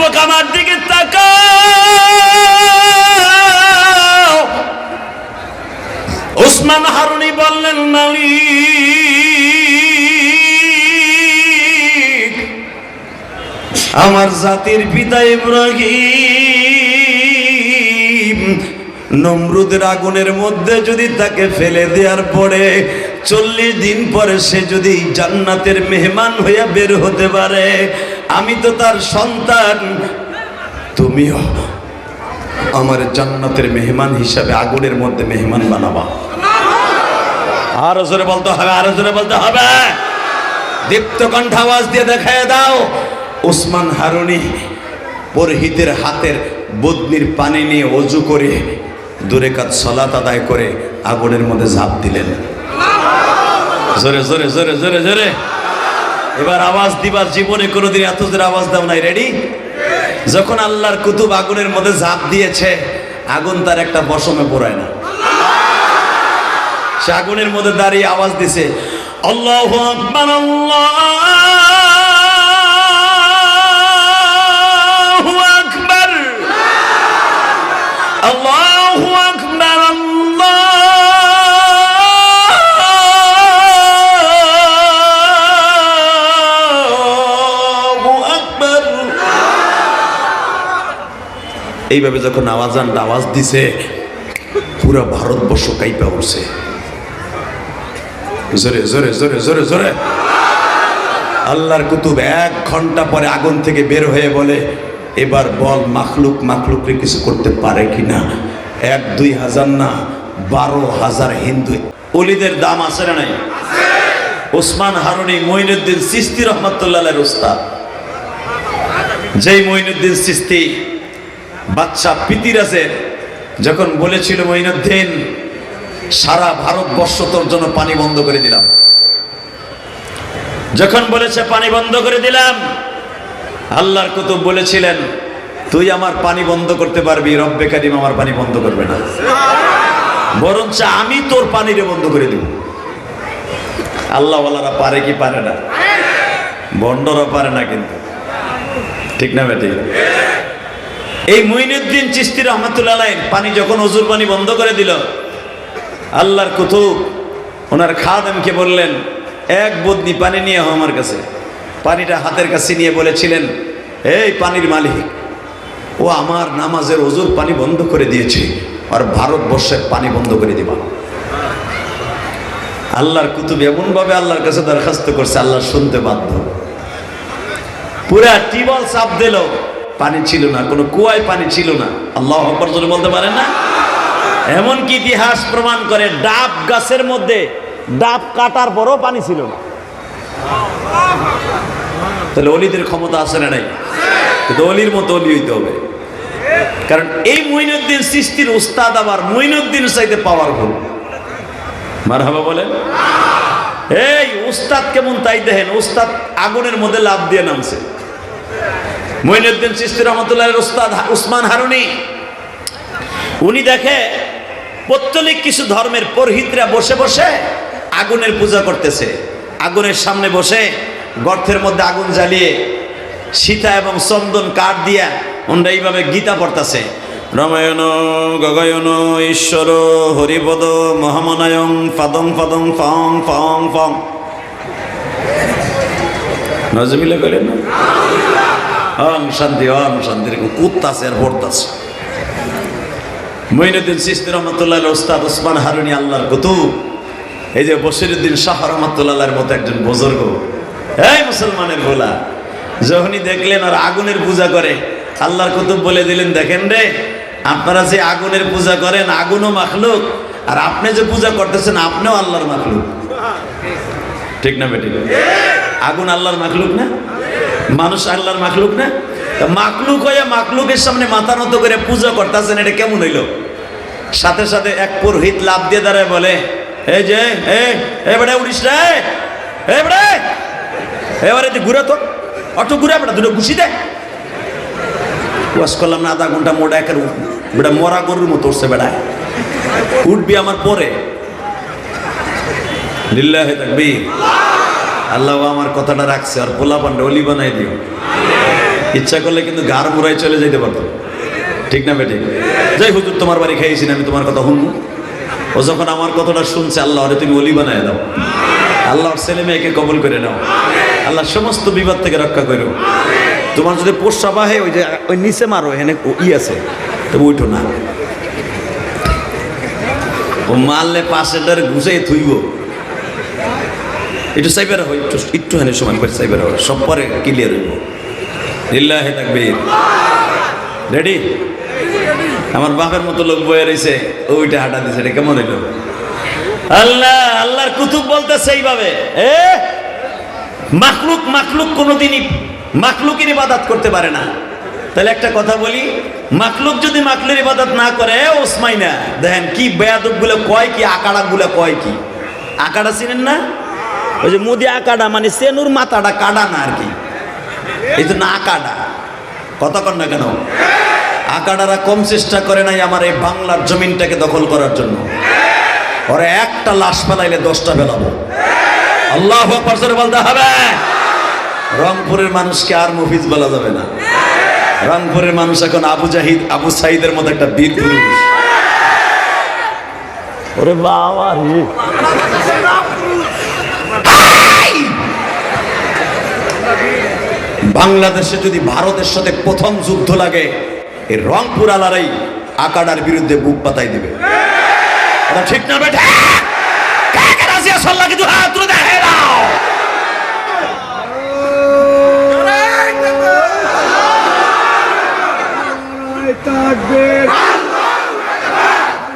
যুবক আমার দিকে তাকাও। ওসমান হারুনি বললেন, মালিক, আমার জাতির পিতা ইব্রাহিম নমরুদের আগুনের মধ্যে যদি তাকে ফেলে দেওয়ার পরে চল্লিশ দিন পরে সে যদি জান্নাতের মেহমান হইয়া বের হতে পারে আমি তো তার সন্তান। তুমিও আমার জান্নাতের মেহমান হিসাবে আগুনের মধ্যে মেহমান বানাবা। আরও জোরে বলতে হবে, আরও জোরে বলতে হবে। দীপ্ত কণ্ঠ আওয়াজ দিয়ে দেখায় দাও। ওসমান হারুনি পরহিতের হাতের বদনির পানি নিয়ে অজু করে দূরে কাজ সলাত আদায় করে আগুনের মধ্যে ঝাঁপ দিলেন। জোরে জোরে জোরে জোরে জোরে। এবার আওয়াজ দিবার জীবনে কোনোদিন এত জোরে আওয়াজ দাও নাই রেডি যখন আল্লাহর কুতুব আগুনের মধ্যে ঝাঁপ দিয়েছে, আগুন তার একটা বসমে পড়ায় না। সে আগুনের মধ্যে দাঁড়িয়ে আওয়াজ দিছে আল্লাহ এইভাবে যখন আওয়াজানটা আওয়াজ দিছে, পুরা ভারতবর্ষ কাইপা উঠছে জোরে জোরে জোরে জোরে জোরে। আল্লাহর কুতুব এক ঘণ্টা পরে আগুন থেকে বের হয়ে বলে, এবার বল মাখলুক মাখলুকরে কিছু করতে পারে কিনা? এক, দুই হাজার না, বারো হাজার হিন্দু। অলিদের দাম আছে না নাই? ওসমান হারুনি মঈনুদ্দিন সিস্তি রহমতুল্লাহ উস্তাদ যেই মঈনুদ্দিন সিস্তি বাচ্চা পিতিরাজের যখন বলেছিল মঈনুদ্দিন, সারা ভারতবর্ষ তোর জন্য পানি বন্ধ করে দিলাম। যখন বলেছে পানি বন্ধ করে দিলাম, আল্লাহর কুতুব বলেছিলেন, তুই আমার পানি বন্ধ করতে পারবি, রব্বে কারিম আমার পানি বন্ধ করবে না। বরঞ্চ আমি তোর পানিরে বন্ধ করে দিব। আল্লাহওয়ালারা পারে কি পারে না? বন্ডরা পারে না কিন্তু। ঠিক না বেটি? এই মুইনুদ্দিন চিস্তি রহমতুল্লাহ পানি যখন অজুর পানি বন্ধ করে দিল, আল্লাহর কুতুব, ওনার খাদেমকে বললেন, এক বদনি পানি নিয়ে হও আমার কাছে। পানিটা হাতের কাছে নিয়ে বলেছিলেন, এই পানির মালিক, ও আমার নামাজের অজুর পানি বন্ধ করে দিয়েছে, আর ভারতবর্ষের পানি বন্ধ করে দিবা আল্লাহর কুতুব এমনভাবে আল্লাহর কাছে দরখাস্ত করছে, আল্লাহ শুনতে বাধ্য। পুরা টিবল চাপ দিল। পানি ছিল না, কোনো কুয়ায় পানি ছিল না। আল্লাহ আকবর জন্য বলতে পারেন না? এমনকি ইতিহাস প্রমাণ করে, ডাব গাছের মধ্যে ডাব কাটার পরও পানি ছিল না। তাহলে অলিদের ক্ষমতা আছে না নাই? কিন্তু অলির মতো অলি হইতে হবে। কারণ এই মইনুদ্দিন সৃষ্টির উস্তাদ আবার মইনুদ্দিন চাইতে পাওয়ারফুল মার হাবা বলেন। এই উস্তাদ কেমন তাই দেখেন, উস্তাদ আগুনের মধ্যে লাভ দিয়ে নামছে। মইনুদ্দিন সৃষ্টি রহমতুল্লাহ উস্তাদ উসমান হারুনি, উনি দেখে পত্তলিক কিছু ধর্মের পরহিতরা বসে বসে আগুনের পূজা করতেছে। আগুনের সামনে বসে গর্তের মধ্যে আগুন জ্বালিয়ে সীতা এবং চন্দন কাঠ দিয়া ওনরা এইভাবে গীতা পড়তেছে। রমায়ণ, গগয়ন, ঈশ্বর, হরিপদ, মহামনায়ং, পাদং পাদং ফং ফং ফং নজমিলে করেন না? অং শান্তি অং শান্তি, এরকম কুত্তাছে আর পড়তাছে মঈনুদ্দিন সিস্তি রহমতুল্লাহ ওস্তাদ ওসমান হারুনি, আল্লাহর কুতুব। এই যে বসিরুদ্দিন শাহ রহমতুল্লাহর মতো একজন বুজুর্গ। এই মুসলমানের ভোলা যখনই দেখলেন আর আগুনের পূজা করে, আল্লাহর কুতুব বলে দিলেন, দেখেন রে, আপনারা যে আগুনের পূজা করেন, আগুনও মাখলুক, আর আপনি যে পূজা করতেছেন, আপনিও আল্লাহর মাখলুক। ঠিক না বেটি? আগুন আল্লাহর মাখলুক না? মানুষ আল্লাহর মাখলুক না? মাকলুক হয়ে মাকলুকের সামনে মাথা নত করে পূজা করতেছেন, এটা কেমন হইল? সাথে সাথে এক পুরোহিত লাভ দিয়ে দাঁড়ায় বলে এই যে এবারে উড়িস রে এবারে এবারে ঘুরে তো অটো ঘুরে বেটা দুটো ঘুষি দে। ওয়াশ করলাম না, আধা ঘণ্টা মোটা একের বেটা মরা গরুর মতো উঠছে বেড়ায় উঠবি আমার পরে। লিল্লাহে থাকবি আল্লাহ আমার কথাটা রাখছে, আর পোলা পান্ডা অলি বানাই দিও। ইচ্ছা করলে কিন্তু গার মুড়াই চলে যেতে পারতো। ঠিক না বেটি? যাই হুজুর, তোমার বাড়ি খাইয়েছি না, আমি তোমার কথা শুনব। ও যখন আমার কথাটা শুনছে, আল্লাহ আরে তুমি অলি বানায় দাও। আল্লাহর ছেলে মেয়েকে কবল করে নাও। আল্লাহ সমস্ত বিপদ থেকে রক্ষা করো। তোমার যদি পোষা বাহে, ওই যে, ওই নিচে মারো, এখানে ও ই আছে। তবে উঠো না। ও মারলে পাশেটার ঘুষে থুইব। একটু সাইবার হয় একটু একটু হানি সময় করে সাইবার হয় সব পরে ক্লিয়ার হইব। লিল্লাহে তাকবীর। রেডি আমার বাপের মতো লোক বয়ে রয়েছে ওইটা হাঁটা দিছে, এটা কেমন হইল? আল্লাহ, আল্লাহর কুতুব বলতে সেইভাবে এ? মাখলুক মাখলুক কোনোদিনই, মাখলুকের ইবাদত করতে পারে না। তাহলে একটা কথা বলি, মাখলুক যদি মাখলুর ইবাদত না করে ওসমাই না দেখেন কি বেয়াদবগুলো কয় কি আকাড়া গুলো কয় কি? আকাড়া চিনেন না? ওই যে মুদি আকাডা মানে সেনুর মাথাটা কাডা না আর কি? এই তো না কথা কন না কেন? আকাডারা কম চেষ্টা করে নাই আমার এই বাংলার জমিনটাকে দখল করার জন্য। ওরা একটা লাশ ফেলাইলে দশটা ফেলাবো। আল্লাহ বলতে হবে। রংপুরের মানুষকে আর মুফিজ বলা যাবে না। রংপুরের মানুষ এখন আবু জাহিদ, আবু সাইদের মতো একটা বীর পুরুষ। ওরে বাবা বাংলাদেশে যদি ভারতের সাথে প্রথম যুদ্ধ লাগে, এই রংপুর আলারাই আকাডার বিরুদ্ধে বুক পাতাই দিবে। ঠিক না বেটা কে কে রাজি আছো আল্লাহ কিন্তু হাত তুলে দেখে দাও নারায় তাকবীর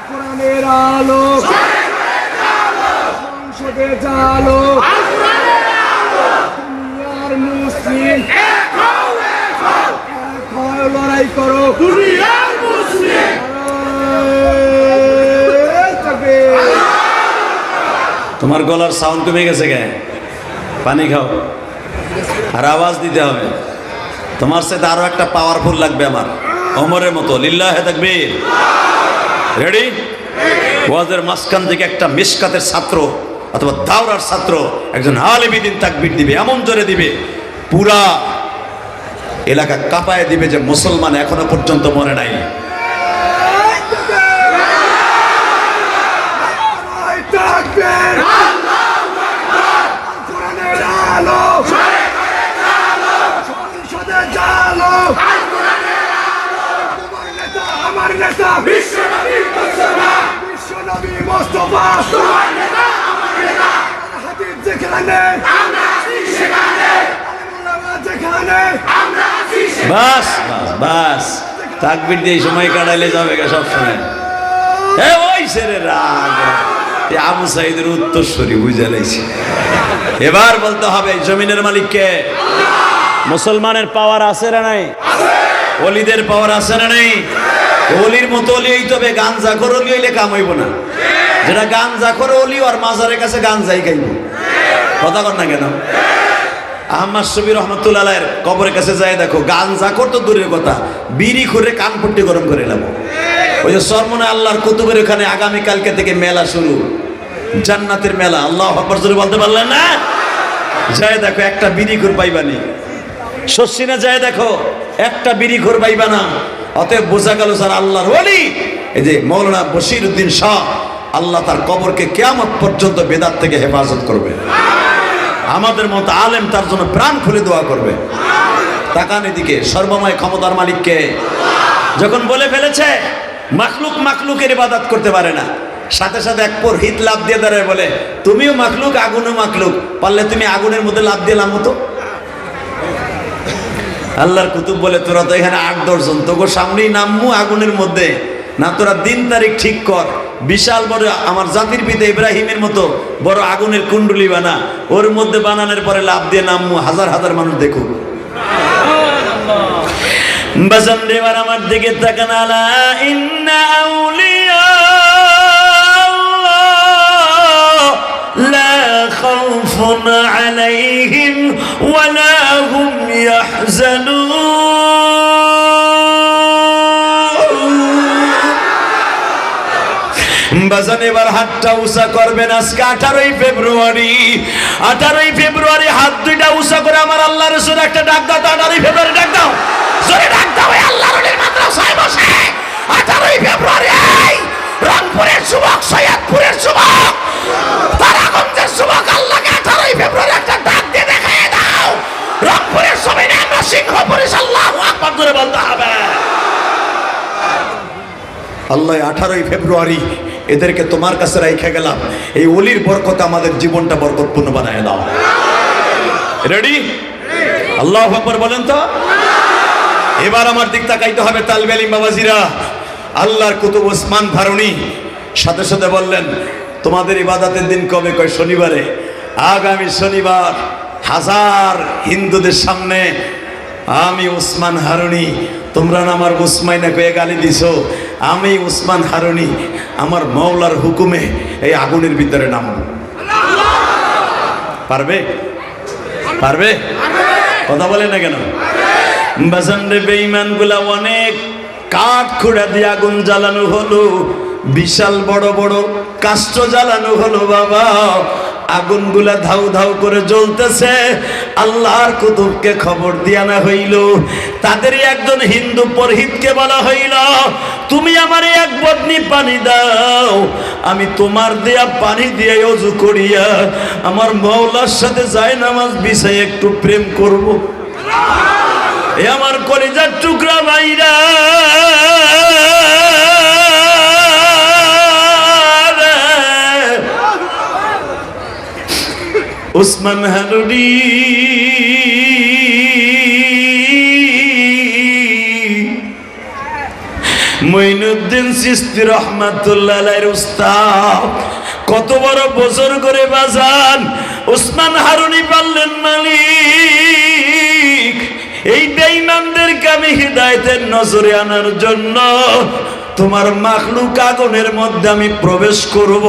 কোরআনের আলো সংসদে জালো দুনিয়ার মুসলিম এক হয়ে লড়াই করো দুনিয়ার মুসলিম তোমার গলার সাউন্ড কমে গেছে কে পানি খাও। আর আওয়াজ দিতে হবে। তোমার সাথে আরও একটা পাওয়ারফুল লাগবে আমার। অমরের মতো। লিল্লাহে তাকবীর। রেডি ওয়াজের মাঝখান থেকে একটা মিসকাতের ছাত্র অথবা দাওরার ছাত্র একজন আলেমিদিন তাকবীর দিবে, এমন জোরে দিবে। পুরা এলাকা কাঁপায় দিবে যে মুসলমান এখনও পর্যন্ত মনে নাই নারায় তাকবীর কোরআনের আলো সংসদে জালো তোমার নেতা আমার নেতা বিশ্ব নবী বিশ্ব নবী মোস্তফা। তোমার নেতা আমার নেতা হাতির যেখানে আমরা আছি সেখানে যেখানে। আমরা আছি বাস বাস, তাকবির দিয়ে সময় কাটাইলে যাবে গা সব সময় এ ওই সেরে রাগ। এ আবু সাইদের উত্তরস্বরী, বুঝে লাইছি। এবার বলতে হবে, জমিনের মালিককে। মুসলমানের পাওয়ার আছে না নাই? অলিদের পাওয়ার আছে না নাই? অলির মতো অলি হইতে হবে গাঞ্জা করে অলি হইলে কাম হইব না। যেটা গাঞ্জা করে অলি আর মাজারের কাছে গাঞ্জাই খাইব কথা কর না কেন? আহমদ শবি রহমতুল্লাহ কবরের কাছে যায়, দেখো, গান গাঞ্জা করতো দূরের কথা। বিড়ি করে কান পট্টি গরম করে নেব ওই যে সরমনে আল্লাহর কুতুবের ওখানে আগামীকালকে থেকে মেলা শুরু। জান্নাতের মেলা, আল্লাহ বলতে পারলেন না? যায় দেখো, একটা বিড়ি ঘুর পাইবানি। শস্যিনা যায় দেখো, একটা বিড়ি ঘুর পাইবা না। অতএব বোঝা গেল স্যার, আল্লাহর ওলি এই যে মৌলানা বশির উদ্দিন শাহ, আল্লাহ তার কবরকে কেয়ামত পর্যন্ত বেদাত থেকে হেফাজত করবে। আমাদের মতো আলেম তার জন্য প্রাণ খুলে দোয়া করবে। তাকান এদিকে, সর্বময় ক্ষমতার মালিককে। যখন বলে ফেলেছে, মাখলুক মাখলুকের ইবাদত করতে পারে না। সাথে সাথে এক পর হিত লাভ দিয়ে দাঁড়ায় বলে, তুমিও মাখলুক, আগুনও মাখলুক। পারলে তুমি আগুনের মধ্যে লাভ দিলাম মতো? আল্লাহর কুতুব বলে, তোরা তো এখানে আট দশজন তোকে সামনেই নামমু আগুনের মধ্যে। না, তোরা দিন তারিখ ঠিক কর। বিশাল বড় আমার জাতির পিতা ইব্রাহিমের মতো বড় আগুনের কুণ্ডলি বানা। ওর মধ্যে বানানোর পরে লাভ দিয়ে নামমু। হাজার হাজার মানুষ দেখুক। দেবার আমার দিকে তাকান ইন্না আউলিয়া خوف عليهم ولا هم يحزنون বাজান এবার হাতটা উঁচা করবেন আজকে আঠারোই ফেব্রুয়ারি আঠারোই ফেব্রুয়ারি হাত দুইটা উঁচা করে আমার আল্লাহ রসুল একটা ডাক দাও তো আঠারোই ফেব্রুয়ারি ডাক দাও জোরে ডাক দাও এই আল্লাহ রলির মাদ্রাসায় বসে আঠারোই ফেব্রুয়ারি এই রংপুরের যুবক, সৈয়দপুরের যুবক, তারাগঞ্জের যুবক, আল্লাহকে আঠারোই ফেব্রুয়ারি একটা ডাক দিয়ে দেখায় দাও। রংপুরের জমিনে আমরা সিংহ পুলিশ আল্লাহ আকবার করে বলতে হবে। আল্লাহ, আঠারোই ফেব্রুয়ারি, এদেরকে তোমার কাছে রেখে গেলাম। এই অলির বরকত আমাদের জীবনটা বরকতপূর্ণ বানায় দাও। রেডি আল্লাহ বলেন তো? এবার আমার দিক তাকাইতে হবে তালবে আলিম বাবাজিরা। আল্লাহর কুতুব ওসমান ফারুনি সাথে সাথে বললেন, তোমাদের ইবাদতের দিন কবে? কয়, শনিবারে। আগামী শনিবার হাজার হিন্দুদের সামনে আমি উসমান হারুনি, তোমরা আমার উসমাইনা কয়ে গালি দিছো? আমি উসমান হারুনি, আমার মৌলার হুকুমে এই আগুনের ভিতরে নাম পারবে? পারবে? কথা বলে না কেন? বাসান্ডে বেইমানগুলা অনেক কাঠ খুঁড়া দিয়ে আগুন জ্বালানো হলো, বিশাল বড় বড় কাষ্ঠ জ্বালানো হলো বাবা আগুনগুলা ধাউ ধাউ করে জ্বলতেছে, আল্লাহর কুতুবকে খবর দিয়া না হইল তাদেরই একজন হিন্দু পরহিতকে বলা হইল, তুমি আমারে এক বদনি পানি দাও, আমি তোমার দেয়া পানি দিয়ে অজু করিয়া আমার মৌলার সাথে যায় নামাজ বিষয়ে একটু প্রেম করব। এ আমার কলিজার টুকরা ভাইরা উসমান হারুডি মঈনুদ্দিন সিস্তি রহমাতুল্লাহ উস্তাদ, কত বড় বছর করে বাজান। উসমান হারুনি পারলেন মালিক, এই বেঈমানদেরকে আমি হৃদায়তের নজরে আনার জন্য তোমার মাখলুক আগুনের মধ্যে আমি প্রবেশ করব।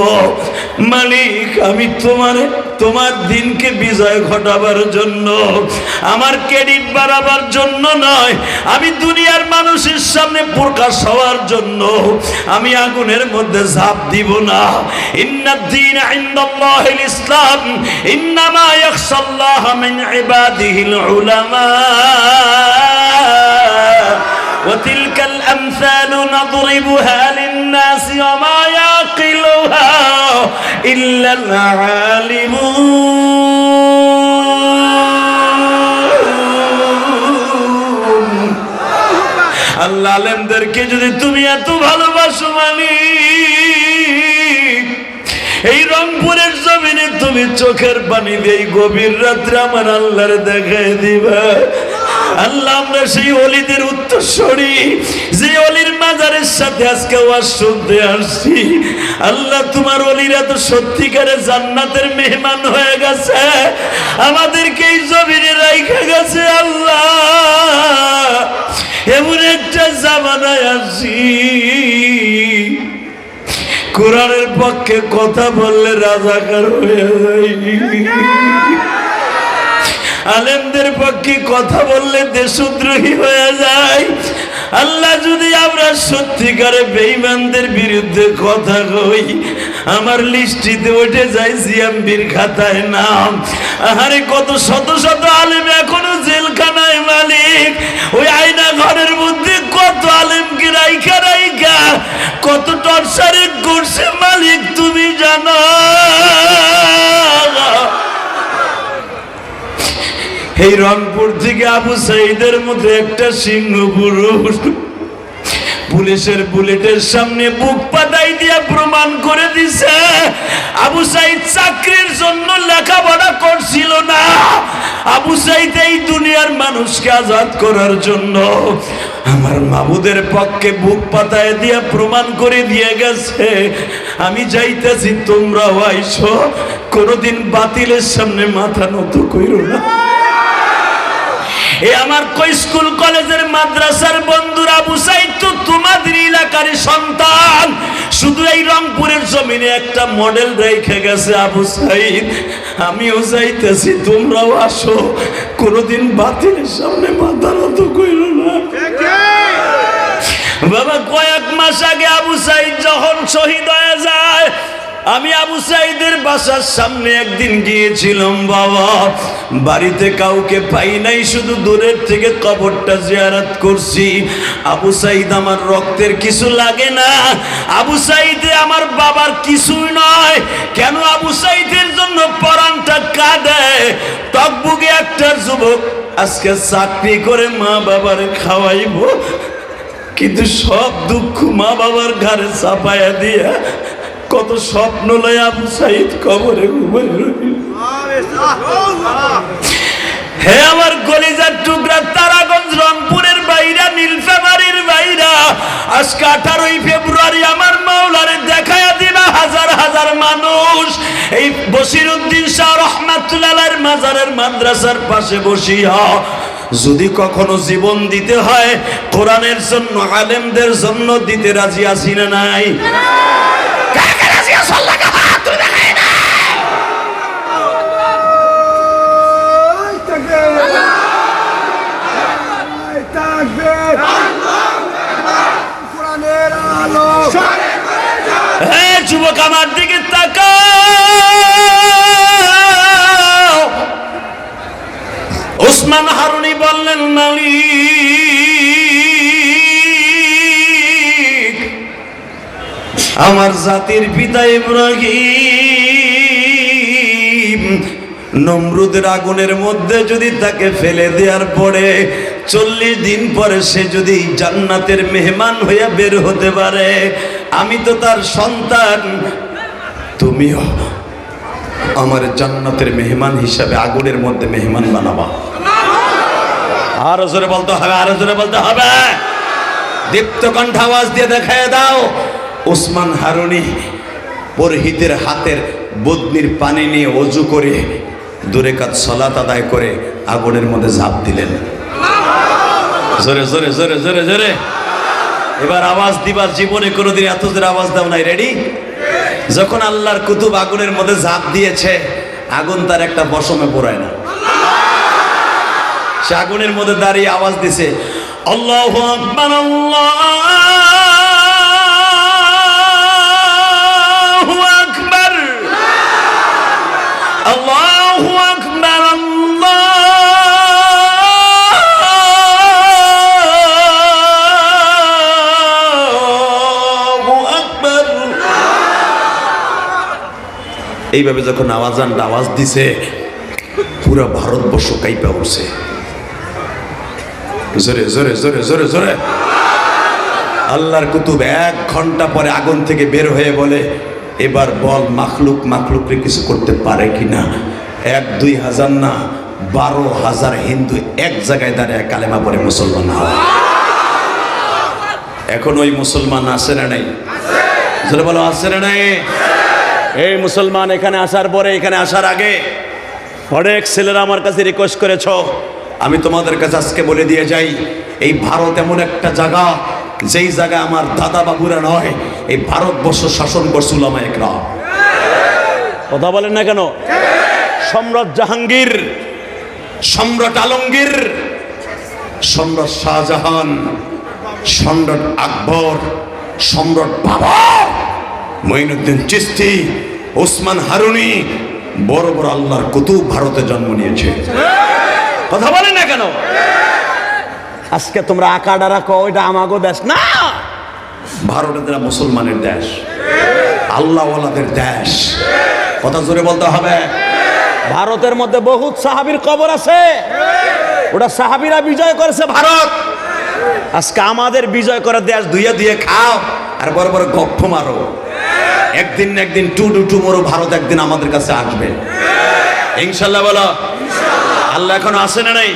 মালিক, আমি তোমার তোমার দিনকে বিজয় ঘটাবার জন্য, আমার ক্রেডিট বাড়াবার জন্য নয়, আমি দুনিয়ার মানুষের সামনে প্রকাশ হওয়ার জন্য, আমি আগুনের মধ্যে ঝাঁপ দিব না। ইন্নাদ্দিন ইনদাল্লাহিল ইসলাম, ইন্নামা ইয়াখশাল্লাহ মিন ইবাদিহিল উলামা। وتلك الأمثال نضربها للناس وما يعقلها إلا العالمون আল্লাহ আলেমদেরকে যদি তুমি এত ভালোবাসো মানি এই রংপুরের জমিনে তুমি চোখের পানি দিয়ে এই গভীর রাত্রে আমার আল্লাহর দেখায় দিবা আল্লাহ, আমরা সেই অলিদের উত্তরসরি যে অলির মাজারের সাথে আজকে ওয়াজ শুনতে আসছি। আল্লাহ, তোমার অলিরা তো সত্যিকারে জান্নাতের মেহমান হয়ে গেছে। আমাদেরকে এই জমিনে রাইখা গেছে আল্লাহ। এমন একটা জামানায় আসি কোরআনের পক্ষে কথা বললে রাজাকার হয়ে যাই। আলেমদের পক্ষে কথা বললে দেশদ্রোহী হয়ে যায়। আল্লাহ যদি আমরা সত্যিকারে বেঈমানদের বিরুদ্ধে কথা কই, আমার লিস্টিতে উঠে যায় জিএমবির খাতায় নাম। আহারে, কত শত শত আলেম এখনও জেলখানায় মালিক। ওই আয়না ঘরের মধ্যে কত আলেমকে রাইখা রাইখা, কত টর্চারে করছে মালিক তুমি জানো। এই রংপুর থেকে আবু সাইদের মধ্যে একটা সিংহ পুরুষ। পুলিশের বুলেটের সামনে বুক পাতাই দিয়ে প্রমাণ করে দিছে, আবু সাইদ চাকরির জন্য লেখাপড়া করছিল না। আবু সাইদ এই দুনিয়ার মানুষকে আজাদ করার জন্য আমার মাবুদের পক্ষে বুক পাতায় দিয়ে প্রমাণ করে দিয়ে গেছে, আমি যাইতেছি, তোমরাও আইসো, কোনোদিন বাতিলের সামনে মাথা নত কইরো না। এ আমার কই স্কুল, কলেজের মাদ্রাসার বন্ধুরা বুঝাই তো তোমাদের এলাকার সন্তান। শুধু এই রংপুরের জমিনে একটা মডেল রেখে গেছে আবু সাইদ। আমিও যাইতেছি, তোমরাও আসো। কোনোদিন বাতিলের সামনে মাথা নত কইরো না। বাবা, কয়েক মাস আগে আবু সাইদ যখন শহীদ হয়ে যায় আমি আবু সাইদের বাসার সামনে একদিন গিয়েছিলাম, বাবা। বাড়িতে কাউকে পাই নাই, শুধু দূরের থেকে কবরটা জিয়ারাত করছি। আবু সাইদ আমার রক্তের কিছু লাগে না। আবু সাইদে আমার বাবার কিছুই নয়। কেন আবু সাইদের জন্য পরানটা কাঁদে? টকবুকে একটা যুবক আজকে চাকরি করে মা বাবার খাওয়াইবো। কিন্তু সব দুঃখ মা বাবার ঘরে চাপায়া দিয়া কত স্বপ্ন লয় আবু সাইদ কবরে ঘুমাই রইল। হে আমার কলিজার টুকরা তারাগঞ্জ, রংপুরের বাইরা, নীলফামারীর বাইরা, আজকে আঠারোই ফেব্রুয়ারি আমার মাওলারে দেখায়া দিবা হাজার হাজার মানুষ। এই বসির উদ্দিন শাহ রহমাতুল্লাহ মাজারের মাদ্রাসার পাশে বসিয়া যদি কখনো জীবন দিতে হয়, কোরআনের জন্য, আলেমদের জন্য দিতে রাজি আছি না নাই কাকে রাজি আছো আল্লাহকে হাত তুলে দেখায় না। এই তাকবীর! এই তাকবীর! কোরআনের আলো হে যুবক আমার দিকে তাকাও। হারুনি বললেন, মালিক, আমার জাতির পিতা ইব্রাহিম নমরুদের আগুনের মধ্যে যদি তাকে ফেলে দেওয়ার পরে চল্লিশ দিন পরে সে যদি জান্নাতের মেহমান হইয়া বের হতে পারে আমি তো তার সন্তান। তুমিও আমার জান্নাতের মেহমান হিসাবে আগুনের মধ্যে মেহমান বানাবা। আরও জোরে বলতে হবে, আরও জোরে বলতে হবে। দীপ্ত কণ্ঠ আওয়াজ দিয়ে দেখায় দাও। ওসমান হারুনি পরহিতের হাতের বদনির পানি নিয়ে অজু করে দূরে কাজ সলাত আদায় করে আগুনের মধ্যে ঝাঁপ দিলেন। জোরে জোরে জোরে জোরে জোরে। এবার আওয়াজ দিবার জীবনে কোনোদিন এত আওয়াজ দাও নাই রেডি যখন আল্লাহর কুতুব আগুনের মধ্যে ঝাঁপ দিয়েছে, আগুন তার একটা বসমে পড়ায় না। সে আগুনের মধ্যে দাঁড়িয়ে আওয়াজ দিছে, আল্লাহ আকবার, আল্লাহু এইভাবে যখন আওয়াজানটা আওয়াজ দিছে, পুরো ভারতবর্ষ কাইপা উঠছে। জোরে জোরে জোরে জোরে জোরে। আল্লাহর কুতুব এক ঘণ্টা পরে আগুন থেকে বের হয়ে বলে, এবার বল মাখলুক মাখলুকরে কিছু করতে পারে কিনা? এক, দুই হাজার না, বারো হাজার হিন্দু এক জায়গায় দাঁড়িয়ে কালেমা পরে মুসলমান হয়। এখন ওই মুসলমান আসে না নাই? বলো আসে না নাই? এই মুসলমান এখানে আসার পরে, এখানে আসার আগে অনেক ছেলেরা আমার কাছে রিকোয়েস্ট করেছ। আমি তোমাদের কাছে আজকে বলে দিয়ে যাই, এই ভারত এমন একটা জায়গা, যেই জায়গা আমার দাদা বাবুরা নয়, এই ভারতবর্ষ শাসন করছে উলামা একরা কথা বলেন না কেন? সম্রাট জাহাঙ্গীর, সম্রাট আলমগীর, সম্রাট শাহজাহান, সম্রাট আকবর, সম্রাট বাবর মঈনুদ্দিন চিস্তি ওসমান হারুনি, বড় বড় আল্লাহর কুতুব ভারতে জন্ম নিয়েছে। কথা বলে না কেন? আজকে তোমরা আকাডা রাখো ওইটা আমাগো দেশ না। ভারত এটা মুসলমানের দেশ, আল্লাহওয়ালাদের দেশ। কথা জোরে বলতে হবে। ভারতের মধ্যে বহুত সাহাবীর কবর আছে। ওটা সাহাবীরা বিজয় করেছে ভারত। আজকে আমাদের বিজয় করার দেশ দুইয়ে দুইয়ে খাও, আর বড় বড় গপ্প মারো। একদিন না একদিন today tomorrow Bharat একদিন আমাদের কাছে আসবে। ইনশাল্লাহ বলো। আল্লাহ এখন আসে না নাই?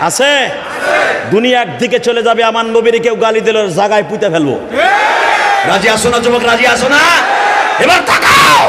আছে। দুনিয়া একদিকে চলে যাবে আমার নবীর কেউ গালি দিল জায়গায় পুঁতে ফেলব। রাজি আসো না যুবক রাজি আসো না? এবার তাকাও!